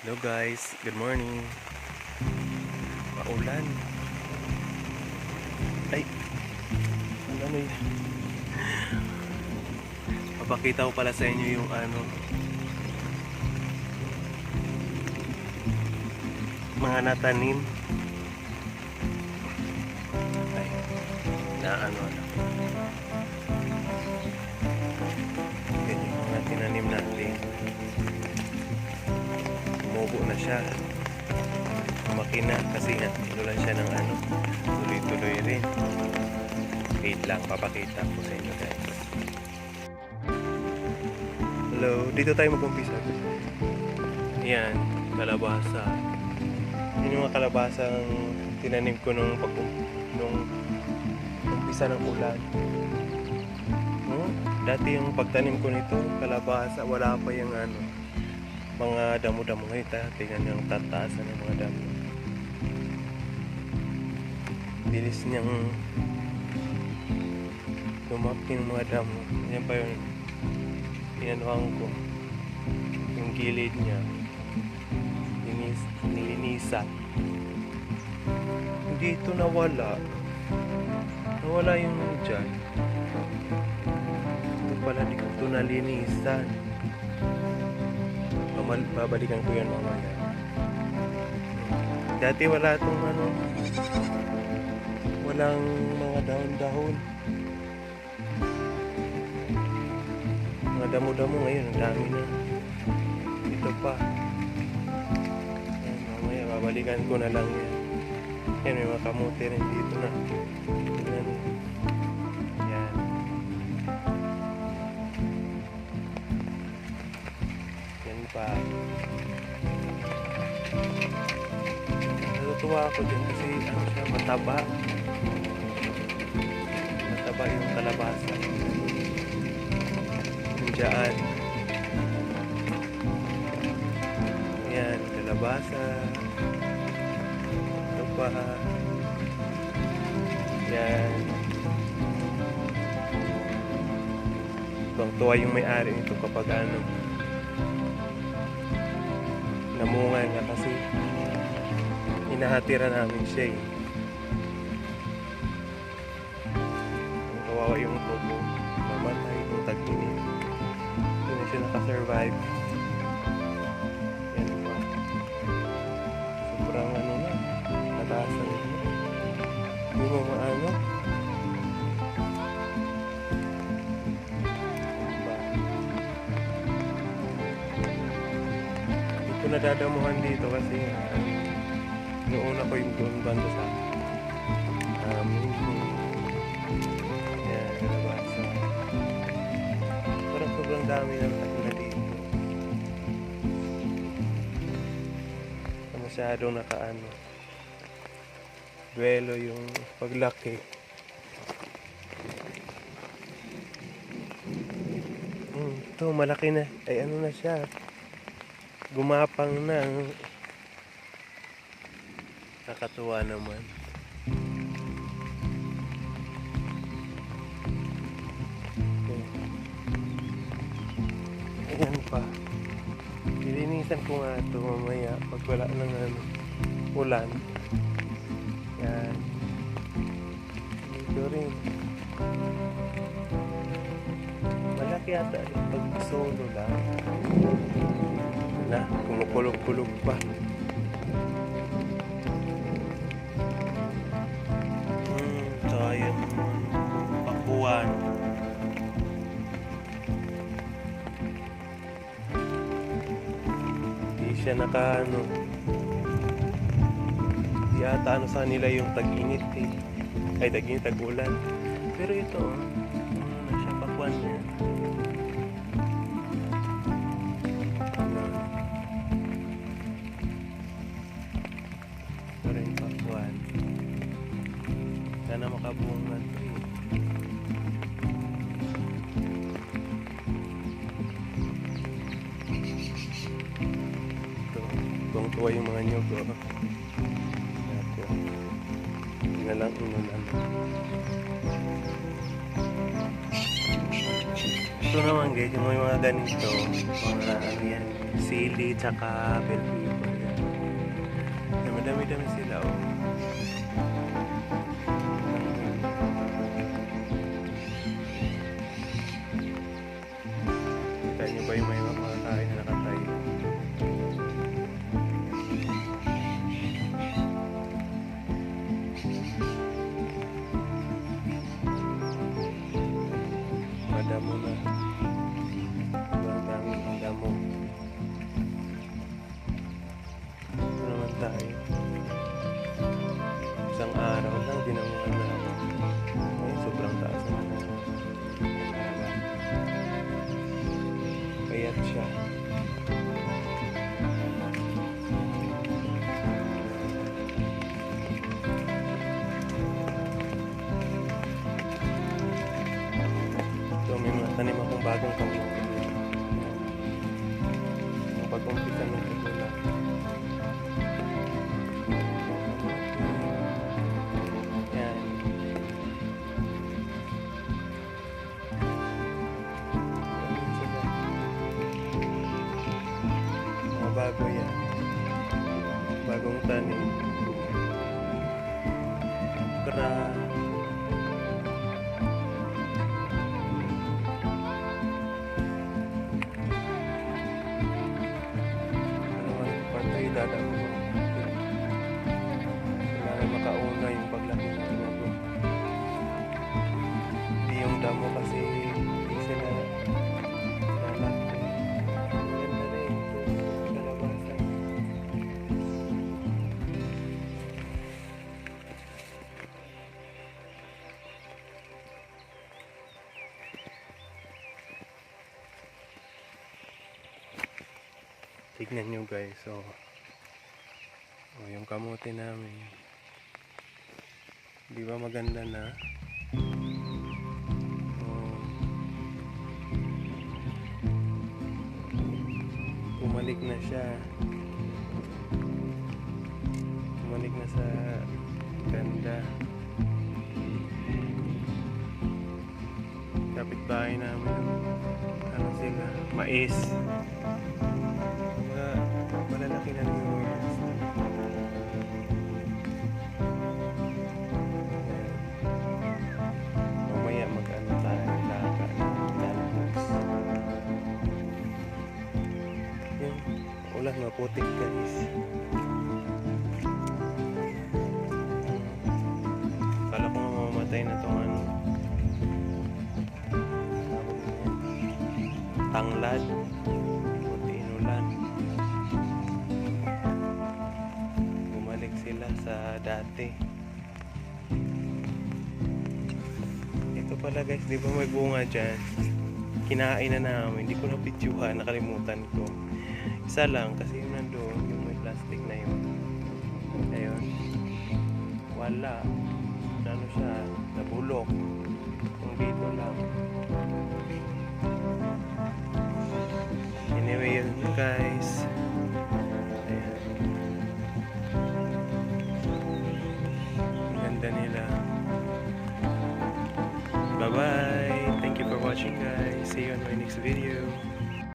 Hello guys, good morning. Maulan. Ay, ano yun? Papakita ko pala sa inyo yung ano, mga natanim. Ay, na ano na. Umubo na siya. Lumaki na kasi nga tinulan siya ng ano tuloy-tuloy rin. Wait lang papakita ko sa inyo guys. Hello dito tayo mag-umpisa. Yan kalabasa. Yun yung mga kalabasang tinanim ko nung pag nung umpisa ng ulan. Hmm? Dati yung pagtanim ko nito, kalabasa, wala pa yung ano, mga damo-damo ngayon. Ta, tingnan yung tataasan ng mga damo. Bilis niyang lumaki ng mga damo. Yan pa yun. Inanuhan ko. Yung gilid niya. Linis, nilinisan. Hindi ito nawala. Nawala yung dyan. Ito pala di ko ito nalinisan. Babalikan ko yan mamaya. Dati wala itong ano, walang mga dahon-dahon. Mga damo-damo ngayon, ang dami na. Ito pa. Yan, mamaya babalikan ko na lang yan. Yan, may mga kamote rin dito na. Pa. Natutuwa ako din kasi ano siya, mataba. Mataba yung kalabasa. Diyan. Yan, kalabasa. Ito pa. Yan. Tuwang tuwa yung may-ari nito kapag ano, namunga nga kasi inahatira namin siya eh. Ang kawawa yung lobo, mamatay kung tag-init. Hindi na siya nakasurvive. Ko nadadamuhan dito kasi uh, noon ako yung doon banda sa amin. Yan, nabasa. Parang sobrang dami ng katulad dito. Masyadong nakaano. Duelo yung paglaki. Hmm, ito malaki na. Ay ano na siya. Gumapang na. Nakatuwa naman. Ayan pa. Lilinisan ko nga ito mamaya pag wala nang ano, ulan. Yan. Dito rin. Malaki ata yung pag solo lang. Na, kumukulog-kulog pa. Hmm, yung pakuan. Hindi siya naka ano. Di ata ano sa nila yung tag-init eh. Ay, tag-init, tag-ulan. Pero ito, oh, ano na siya, pakuan niya. Makabunga to eh. Ito, tuwang-tuwa yung mga nyog. Oh. Ito. Hindi na lang inulan. Ito naman guys, yung mga ganito, mga ano yan, sili, tsaka bell pepper. Madami-dami sila, oh. не пойми. Sila. Mga bago yan. Bagong tanim. Tignan nyo guys so oh, yung kamote namin. Di ba maganda na? Oh, umalik na siya. Umalik na sa ganda kapitbahay namin. Ano sila? Mais malalaki na yung mais mamaya mag-ano tayo laga lalabas. Yun ulan nga putik guys kala ko nga mamamatay na tong ano. Yan. tanglad dati. Ito pala guys di ba may bunga dyan? Kinain na namin. Hindi ko na pityuhan nakalimutan ko. Isa lang kasi yung nandoon yung may plastic na yun. Ayun. Wala. Ano siya? Nabulok. Kung dito lang